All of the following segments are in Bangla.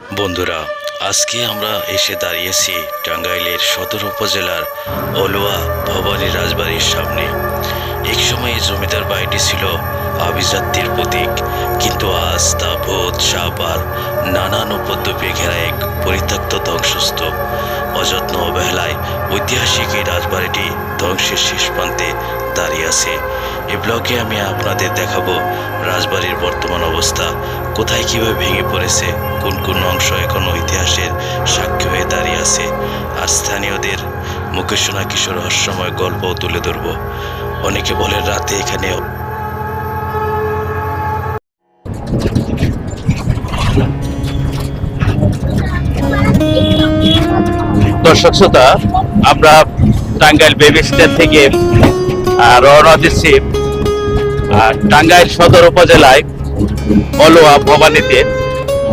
বন্ধুরা, আজকে আমরা এসে দাঁড়িয়েছি টাঙ্গাইলের সদর উপজেলার অলুয়া ভবানী রাজবাড়ির সামনে। এক সময় এই জমিদার বাড়িটি ছিল আভিজাত্যের প্রতীক, কিন্তু আজ তা ভূত সাপ আর নানান উপদ্রবে ঘেরা এক পরিত্যক্ত ধ্বংসস্তূপ। অযত্ন অবহেলায় ঐতিহাসিক এই রাজবাড়িটি ধ্বংসের শেষ প্রান্তে দাঁড়িয়ে আছে। এই ব্লগে আমি আপনাদের দেখাবো রাজবাড়ির বর্তমান অবস্থা। কোথায় কীভাবে ভেঙে পড়েছে, কোন কোন অংশ এখনও ইতিহাসের সাক্ষী হয়ে দাঁড়িয়ে আছে, আর স্থানীয়দের মুখে শোনা কিছু রহস্যময় গল্পও তুলে ধরবো। অনেকে বলেন রাতে এখানে দর্শক শ্রোতা, আমরা টাঙ্গাইল বেবি স্ট্যান্ড থেকে রওনা দিচ্ছি টাঙ্গাইল সদর উপজেলায়। অলুয়া ভবানীতে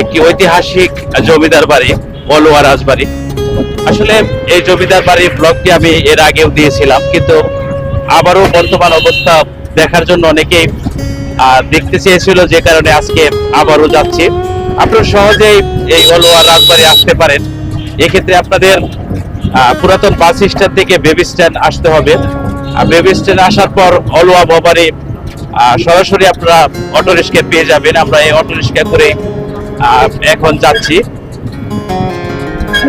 একটি ঐতিহাসিক জমিদার বাড়ি অলুয়া রাজবাড়ি। আসলে এই জমিদার বাড়ির ব্লগটি আমি এর আগেও দিয়েছিলাম, কিন্তু আবারও বর্তমান অবস্থা দেখার জন্য অনেকেই দেখতে চেয়েছিল যে কারণে আজকে আবারও যাচ্ছি। আপনারা সহজেই এই অলুয়া রাজবাড়ি আসতে পারেন। এক্ষেত্রে আপনাদের পুরাতন বাস স্ট্যান্ড থেকে বেবি স্ট্যান্ড আসতে হবে। বেবি স্ট্যান্ড আসার পর অলুয়া ভবানী সরাসরি আপনারা অটো রিক্সা পেয়ে যাবেন। আমরা এই অটো রিক্সা করে এখন যাচ্ছি।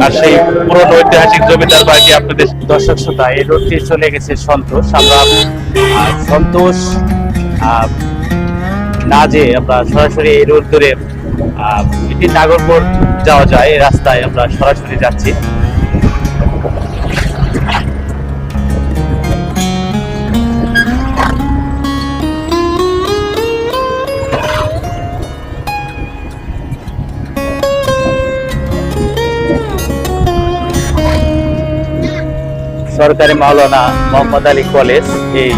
আর সেই পুরনো ঐতিহাসিক জমিদার বাড়িটি আপনাদের দর্শক শ্রোতা, এই রোডটি চলে গেছে সন্তোষ। আমরা সন্তোষ না যে আমরা সরাসরি এই রোড ধরে এটি নাগরপুর যাওয়া যায়, এই রাস্তায় আমরা সরাসরি যাচ্ছি। সরকারি মাওলানা মোহাম্মদ আলী কলেজ এই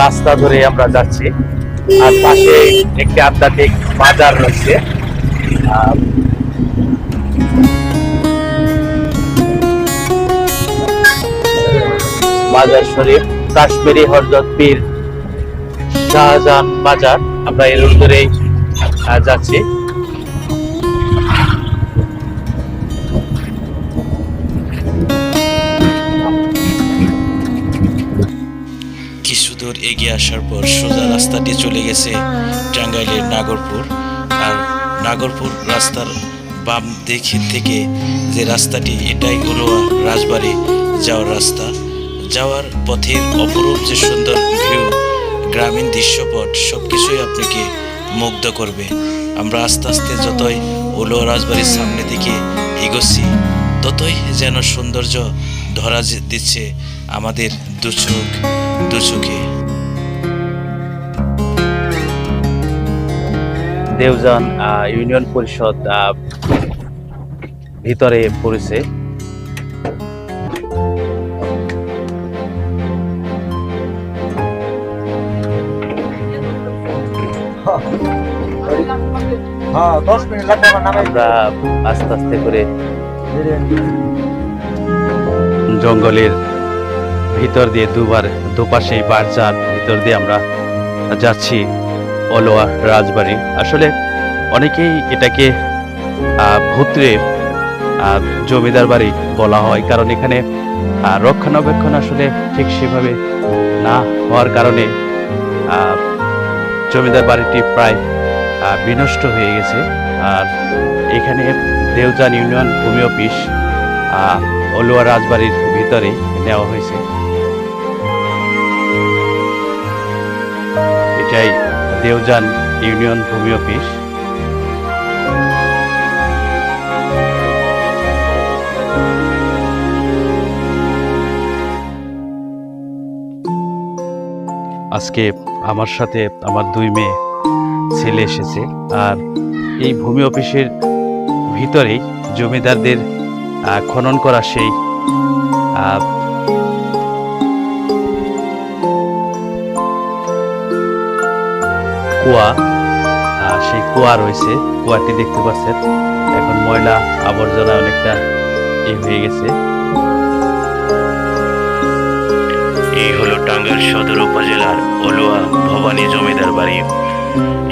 রাস্তা ধরে আমরা যাচ্ছি। আর পাশে একটি আধ্যাত্মিক বাজার রয়েছে। বাজার শরীফ, কাশ্মীরি হরজত পীর শাহজাহান বাজার। আমরা এর ধরেই যাচ্ছি। এগিয়ে আসার পর সোজা রাস্তাটি চলে গেছে টাঙ্গাইলের নাগরপুর। আর নাগরপুর রাস্তার বাম দেখে থেকে যে রাস্তাটি, এটাই হলো রাজবাড়ি যাওয়ার রাস্তা। যাওয়ার পথের অপরূপ যে সুন্দর ভিউ গ্রামীণ দৃশ্যপট সব কিছুই আপনাকে মুগ্ধ করবে। আমরা আস্তে আস্তে যতই উলো রাজবাড়ির সামনে দিকে এগোচ্ছি, ততই যেন সৌন্দর্য ধরা দিচ্ছে আমাদের দু চোখ। দেওজান আহ, ইউনিয়ন পরিষদ আহ, ভিতরে পড়েছে। হ্যাঁ আমার আস্তে আস্তে করে জঙ্গলের ভিতর দিয়ে দুবার দুপাশে বারজার ভিতর দিয়ে আমরা যাচ্ছি। অলোয়া রাজবাড়ি। আসলে অনেকেই এটাকে আহ, ভূত্রে আহ, জমিদার বাড়ি বলা হয়। কারণ এখানে রক্ষণাবেক্ষণ আসলে ঠিক সেভাবে না হওয়ার কারণে জমিদার বাড়িটি প্রায় বিনষ্ট হয়ে গেছে। আর এখানে দেওজান ইউনিয়ন ভূমি অফিস অলুয়া রাজবাড়ির ভিতরে নেওয়া হয়েছে। দেওজান ইউনিয়ন ভূমি অফিস। আজকে আমার সাথে আমার দুই মেয়ে ছেলে এসেছে আর এই ভূমি অফিসের ভিতরেই জমিদারদের খনন করা সেই কুয়া সেই কুয়া রয়েছে, কুয়াটি দেখতে পাচ্ছেন। এখন ময়লা আবর্জনা অনেকটা এ হয়ে গেছে। এই হলো টাঙ্গাইল সদর উপজেলার অলুয়া ভবানী জমিদার বাড়ি।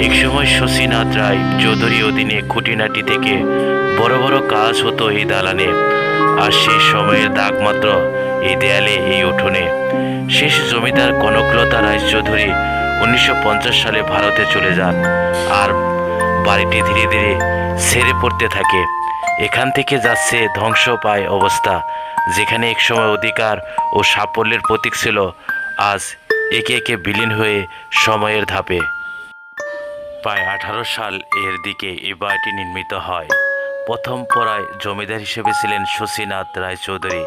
একসময় শশীনাথ রায় চৌধুরী অধীনে খুঁটিনাটি থেকে বড় বড় কাজ হতো এই দালানে, আর সেই সময়ের দাগ মাত্র এই দেয়ালে এই উঠোনে। শেষ জমিদার কনকলতা রায় চৌধুরী উনিশশো পঞ্চাশ সালে ভারতে চলে যান আর বাড়িটি ধীরে ধীরে সেরে পড়তে থাকে। এখান থেকে যাচ্ছে ধ্বংস পায় অবস্থা, যেখানে একসময় অধিকার ও সাফল্যের প্রতীক ছিল। আজ একে একে বিলীন হয়ে সময়ের ধাপে। প্রায় আঠারো সাল এর দিকে এই বাড়িটি নির্মিত হয়। প্রথম পড়ায় জমিদার হিসেবে ছিলেন শশীনাথ রায়চৌধুরী।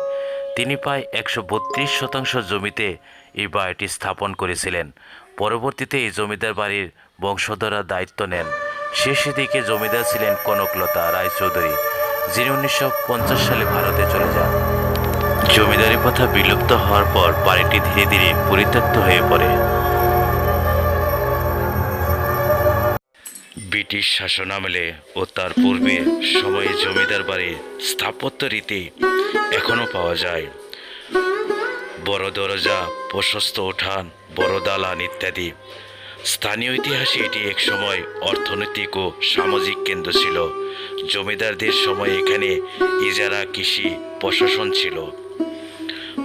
তিনি প্রায় একশো বত্রিশ শতাংশ জমিতে এই বাড়িটি স্থাপন করেছিলেন। পরবর্তীতে এই জমিদার বাড়ির বংশধরা দায়িত্ব নেন। শেষের দিকে জমিদার ছিলেন কনকলতা রায়চৌধুরী, যিনি উনিশশো পঞ্চাশ সালে ভারতে চলে যান। জমিদারি প্রথা বিলুপ্ত হওয়ার পর বাড়িটি ধীরে ধীরে পরিত্যক্ত হয়ে পড়ে। ব্রিটিশ শাসন আমলে ও তার পূর্বে সময়ে জমিদার বাড়ির স্থাপত্য রীতি এখনও পাওয়া যায়। বড় দরজা, প্রশস্ত উঠান, বড় দালান ইত্যাদি। স্থানীয় ইতিহাসে এটি একসময় অর্থনৈতিক ও সামাজিক কেন্দ্র ছিল। জমিদারদের সময় এখানে ইজারা, কৃষি, প্রশাসন ছিল।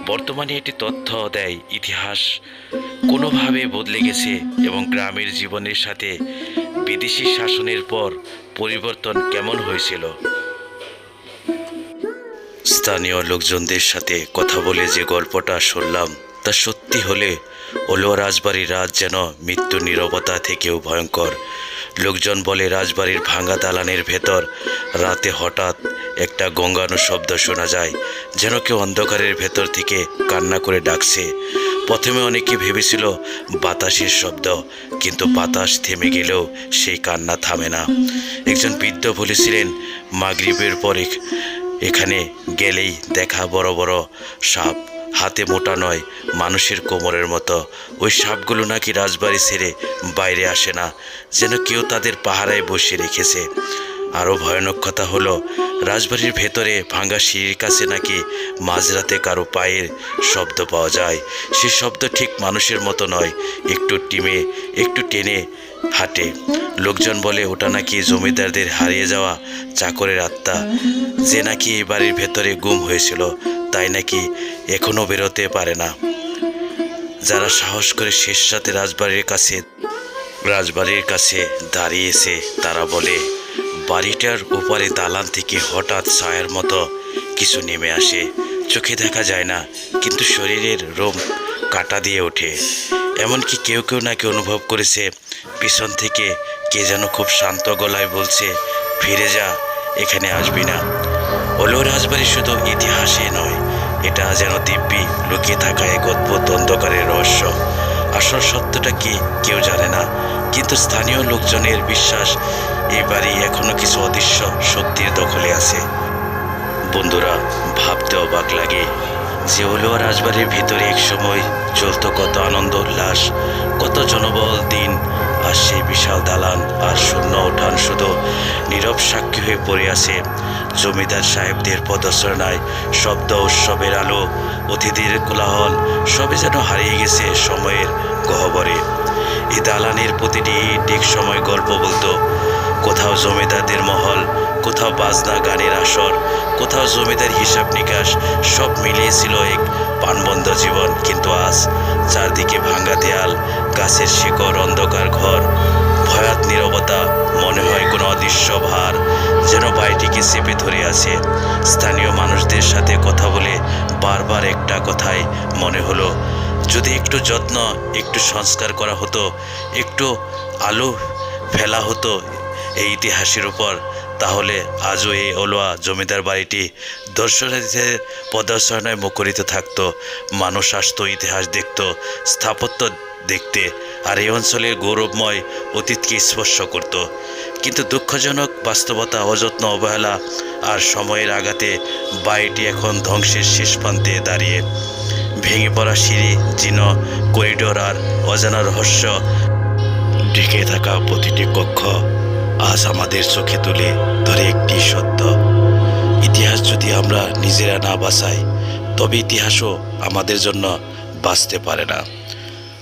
বর্তমানে এটি তথ্য দেয় ইতিহাস কোনোভাবে বদলে গেছে এবং গ্রামের জীবনের সাথে বিদেশি শাসনের পর পরিবর্তন কেমন হয়েছিল? স্থানীয় লোকজনদের সাথে কথা বলে যে গল্পটা শুনলাম, তা সত্যি হলে ওলোয়া রাজবাড়ির রাত যেন মৃত্যু নীরবতা থেকেও ভয়ঙ্কর। লোকজন বলে, রাজবাড়ির ভাঙা দালানের ভেতর রাতে হঠাৎ একটা গঙ্গানো শব্দ শোনা যায়, যেন কেউ অন্ধকারের ভেতর থেকে কান্না করে ডাকছে। প্রথমে অনেকে ভেবেছিল বাতাসের শব্দ, কিন্তু বাতাস থেমে গেলেও সেই কান্না থামে না। একজন বৃদ্ধ বলেছিলেন, মাগরিবের পরে এখানে গেলেই দেখা বড় বড় সাপ। হাতে মোটা নয়, মানুষের কোমরের মতো। ওই সাপগুলো নাকি রাজবাড়ি ছেড়ে বাইরে আসে না, যেন কেউ তাদের পাহারায় বসে রেখেছে। আরও ভয়ানক কথা হলো, রাজবাড়ির ভেতরে ভাঙা সিঁড়ির কাছে নাকি মাঝরাতে কারও পায়ের শব্দ পাওয়া যায়। সে শব্দ ঠিক মানুষের মতো নয়, একটু টিমে, একটু টেনে হাঁটে। লোকজন বলে, ওটা নাকি জমিদারদের হারিয়ে যাওয়া চাকরের আত্মা। যে নাকি এই বাড়ির ভেতরে গুম হয়েছিল, তাই নাকি এখনও বেরোতে পারে না। যারা সাহস করে শেষ রাতে রাজবাড়ির কাছে রাজবাড়ির কাছে দাঁড়িয়েছে তারা বলে বাড়িটার উপরে দালান থেকে হঠাৎ ছায়ার মতো কিছু নেমে আসে। চোখে দেখা যায় না, কিন্তু শরীরের রোম কাটা দিয়ে ওঠে। এমনকি কেউ কেউ নাকি অনুভব করেছে, পিছন থেকে কে যেন খুব শান্ত গলায় বলছে, ফিরে যা, এখানে আসবি না। হলেও রাজবাড়ি শুধু ইতিহাসে নয়, এটা যেন দিব্যি লুকিয়ে থাকা এক অদ্ভুত অন্ধকারের রহস্য। আসল সত্যটা কি কেউ জানে না, কিন্তু স্থানীয় লোকজনের বিশ্বাস এই বাড়ি এখনও কিছু অদৃশ্য শক্তির দখলে আছে। বন্ধুরা, ভাবতে অবাক লাগে যে হলেও রাজবাড়ির ভিতরে এক সময় চলতো কত আনন্দ উল্লাস, কত জনবল দিন, আর সেই বিশাল দালান আর শূন্য উঠান শুধু নীরব সাক্ষী হয়ে পড়ে আছে। জমিদার সাহেবদের পদচারণায় শব্দ, উৎসবের আলো অতিথির কোলাহল সবে যেন হারিয়ে গেছে সময়ের গহ্বরে। এই দালানের প্রতিটি এক সময় গল্প বলতো, কোথাও জমিদারদের মহল, কোথাও বাজনা গানের আসর, কোথাও জমিদার হিসাব নিকাশ, সব মিলিয়েছিল এক পানবন্ধ জীবন। কিন্তু আজ চারদিকে ভাঙ্গা দেয়াল, গাছের শিকড়, অন্ধকার ঘর, ভয়াত নীরবতা, মনে হয় কোনো অদৃশ্য ভার, যেন বাড়িটিকে চেপে ধরে আছে। স্থানীয় মানুষদের সাথে কথা বলে বারবার একটা কথাই মনে হলো যদি একটু যত্ন, একটু সংস্কার করা হতো, একটু আলো ফেলা হতো এই ইতিহাসের উপর, তাহলে আজও এই অলুয়া জমিদার বাড়িটি দর্শনার্থীদের প্রদর্শনায় মুখরিত থাকতো, মানুষ আসতো, ইতিহাস দেখতো, স্থাপত্য দেখতে, আর এই অঞ্চলের গৌরবময় অতীতকে স্পর্শ করত। কিন্তু দুঃখজনক বাস্তবতা, অযত্ন, অবহেলা আর সময়ের আঘাতে বাড়িটি এখন ধ্বংসের শেষ প্রান্তে দাঁড়িয়ে ভেঙে পড়া সিঁড়ি জীর্ণ করিডোর আর অজানা রহস্য ঢেকে থাকা প্রতিটি কক্ষ আজ আমাদের চোখে তুলে ধরে একটি সত্য। ইতিহাস যদি আমরা নিজেরা না বাঁচাই, তবে ইতিহাসও আমাদের জন্য বাঁচতে পারে না।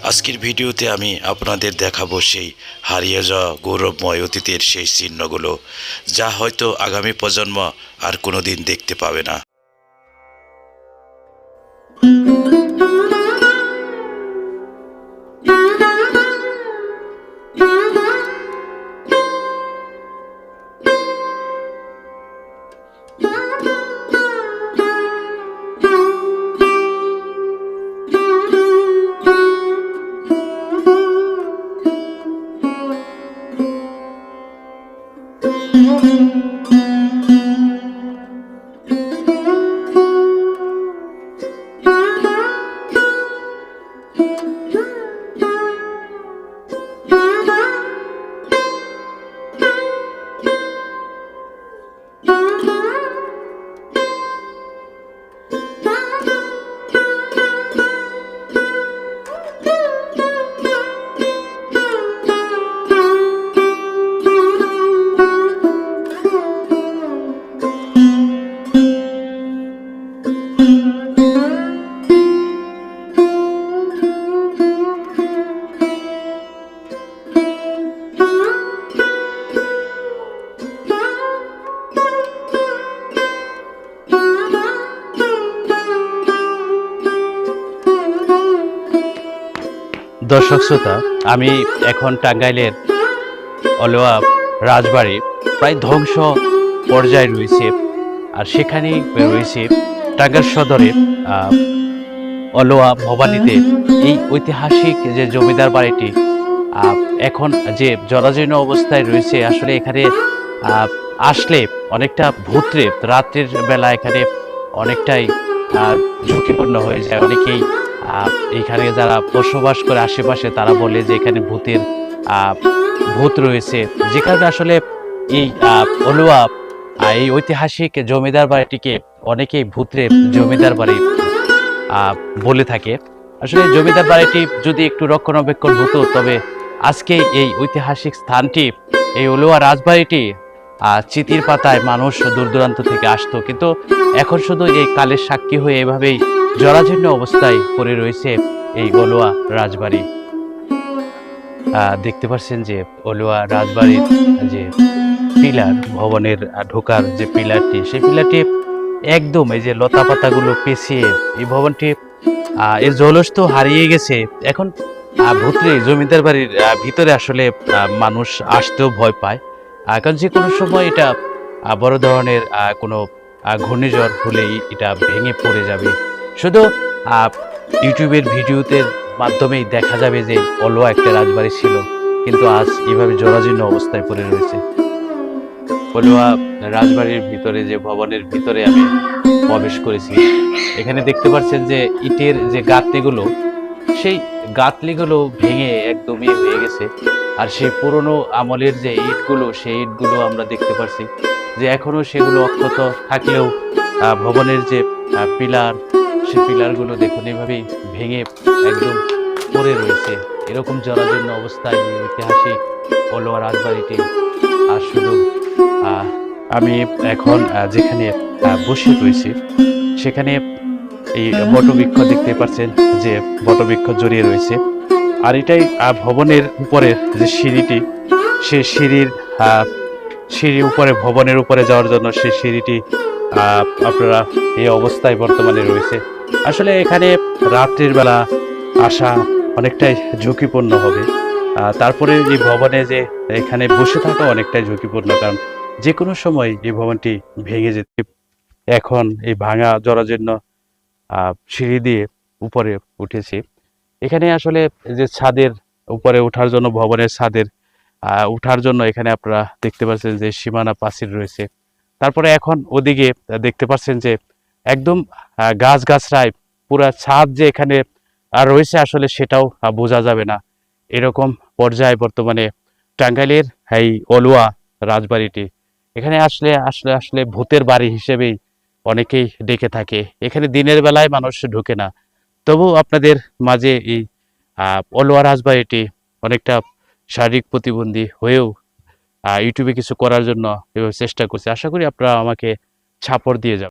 আজকের ভিডিওতে আমি আপনাদের দেখাবো সেই হারিয়ে যাওয়া গৌরবময় অতীতের সেই চিহ্নগুলো, যা হয়তো আগামী প্রজন্ম আর কোনো দিন দেখতে পাবে না। Müzik দর্শক শ্রোতা আমি এখন টাঙ্গাইলের অলওয়া রাজবাড়ি প্রায় ধ্বংস পর্যায়ে রয়েছে। আর সেখানেই রয়েছে টাঙ্গাইল সদরের আহ, অলওয়া ভবানীতে। এই ঐতিহাসিক যে জমিদার বাড়িটি এখন যে জরাজীর্ণ অবস্থায় রয়েছে আসলে এখানে আসলে অনেকটা ভূত্রে রাত্রের বেলা এখানে অনেকটাই ঝুঁকিপূর্ণ হয়ে যায়। অনেকেই এখানে যারা বসবাস করে আশেপাশে, তারা বলে যে এখানে ভূতের ভূত রয়েছে। যে কারণে আসলে এই অলুয়া এই ঐতিহাসিক জমিদার বাড়িটিকে অনেকেই ভূত্রে জমিদার বাড়ি বলে থাকে। আসলে জমিদার বাড়িটি যদি একটু রক্ষণাবেক্ষণ হতো, তবে আজকে এই ঐতিহাসিক স্থানটি, এই অলুয়া রাজবাড়িটি চিতির পাতায় মানুষ দূর দূরান্ত থেকে আসতো। কিন্তু এখন শুধু এই কালের সাক্ষী হয়ে এভাবেই জরাজীর্ণ অবস্থায় পড়ে রয়েছে এই অলুয়া রাজবাড়ি। দেখতে পাচ্ছেন যে অলুয়া রাজবাড়ির যে পিলার, ভবনের ঢোকার যে পিলারটি, সেই পিলারটি একদম এই যে লতা পাতাগুলো পেছিয়ে এই ভবনটি এর জলস তো হারিয়ে গেছে। এখন ভূত্রে জমিদার বাড়ির ভিতরে আসলে মানুষ আসতেও ভয় পায়। কারণ যে কোনো সময় এটা বড় ধরনের কোনো ঘূর্ণিঝড় হলেই এটা ভেঙে পড়ে যাবে। শুধু ইউটিউবের ভিডিওতে মাধ্যমেই দেখা যাবে যে অলওয়া একটা রাজবাড়ি ছিল, কিন্তু আজ এভাবে জরাজীর্ণ অবস্থায় পড়ে রয়েছে। অলওয়া রাজবাড়ির ভিতরে যে ভবনের ভিতরে আমি প্রবেশ করেছি, এখানে দেখতে পাচ্ছেন যে ইটের যে গাঁতনিগুলো সেই গাঁতনিগুলো ভেঙে একদমই হয়ে গেছে। আর সেই পুরনো আমলের যে ইটগুলো সেই ইটগুলো আমরা দেখতে পাচ্ছি যে এখনও সেগুলো অক্ষত থাকলেও ভবনের যে পিলার সে পিলারগুলো দেখুন এভাবেই ভেঙে একদম পড়ে রয়েছে। এরকম জরাজীর্ণ অবস্থায় এই ঐতিহাসিক অলওয়া রাজবাড়িটি আর শুধু আমি এখন যেখানে বসে রয়েছি, সেখানে এই বটবৃক্ষ দেখতে পাচ্ছেন যে বটবৃক্ষ জড়িয়ে রয়েছে। আর এটাই ভবনের উপরে যে সিঁড়িটি সেই সিঁড়ির আহ, সিঁড়ি উপরে ভবনের উপরে যাওয়ার জন্য সেই সিঁড়িটি আপনারা এই অবস্থায় বর্তমানে রয়েছে। আসলে এখানে রাত্রির বেলা আসা অনেকটাই ঝুঁকিপূর্ণ হবে। তারপরে এই ভবনে যে এখানে বসে থাকা অনেকটাই ঝুঁকিপূর্ণ কারণ যে কোনো সময় এই ভবনটি ভেঙে যেতে এখন এই ভাঙা জরাজীর্ণ সিঁড়ি দিয়ে উপরে উঠেছি। এখানে আসলে যে ছাদের উপরে ওঠার জন্য, ভবনের ছাদের উঠার জন্য এখানে আপনারা দেখতে পাচ্ছেন যে সীমানা প্রাচীর রয়েছে। তারপরে এখন ওদিকে দেখতে পাচ্ছেন যে একদম গাছ গাছরায় পুরা ছাদ যে এখানে আর রয়েছে আসলে সেটাও বোঝা যাবে না। এরকম পর্যায়ে বর্তমানে টাঙ্গাইলের এই অলুয়া রাজবাড়িটি, এখানে আসলে আসলে আসলে ভূতের বাড়ি হিসেবেই অনেকেই ডেকে থাকে। এখানে দিনের বেলায় মানুষ ঢুকে না। তবু আপনাদের মাঝে এই আহ, হাসবা এটি অনেকটা শারীরিক প্রতিবন্ধী হয়েও ইউটিউবে কিছু করার জন্য এভাবে চেষ্টা করছে। আশা করি আপনারা আমাকে ছাপড় দিয়ে যাবেন।